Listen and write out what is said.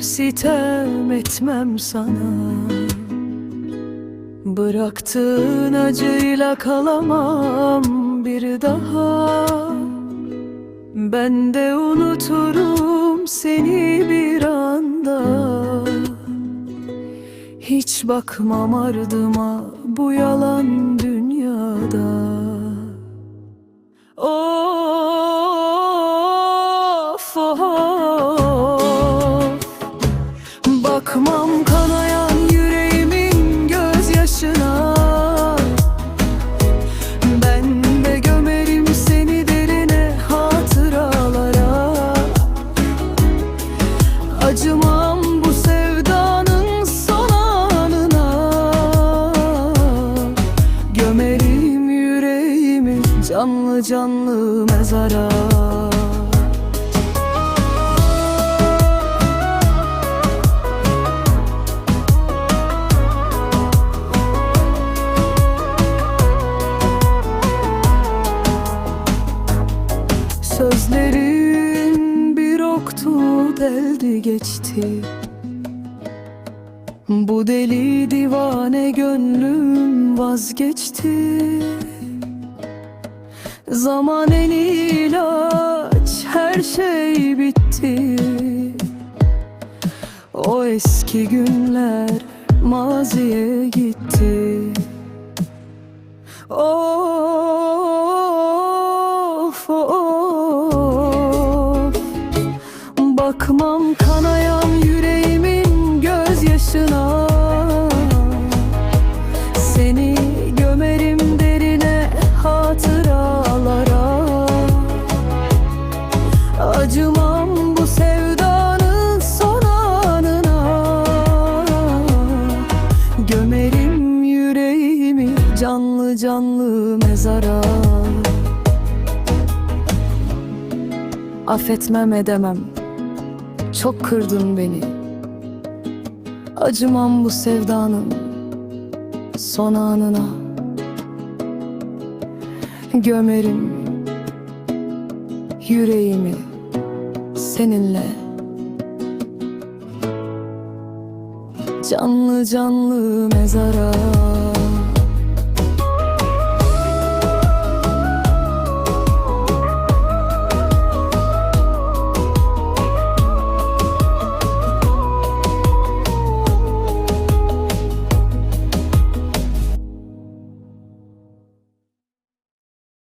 sitem etmem sana. Bıraktığın acıyla kalamam bir daha. Ben de unuturum seni bir anda. Hiç bakmam ardıma bu yalan Acımam bu sevdanın son anına. Gömerim yüreğimi canlı canlı mezara. Oktu deldi geçti. Bu deli divane gönlüm vazgeçti. Zaman en ilaç her şey bitti. O eski günler maziye gitti. Of Bakmam kanayan yüreğimin gözyaşına. Seni gömerim derine hatıralara. Acımam bu sevdanın son anına. Gömerim yüreğimi canlı canlı mezara. Affetmem edemem Çok kırdın beni. Acımam bu sevdanın son anına. Gömerim yüreğimi seninle. Canlı canlı mezara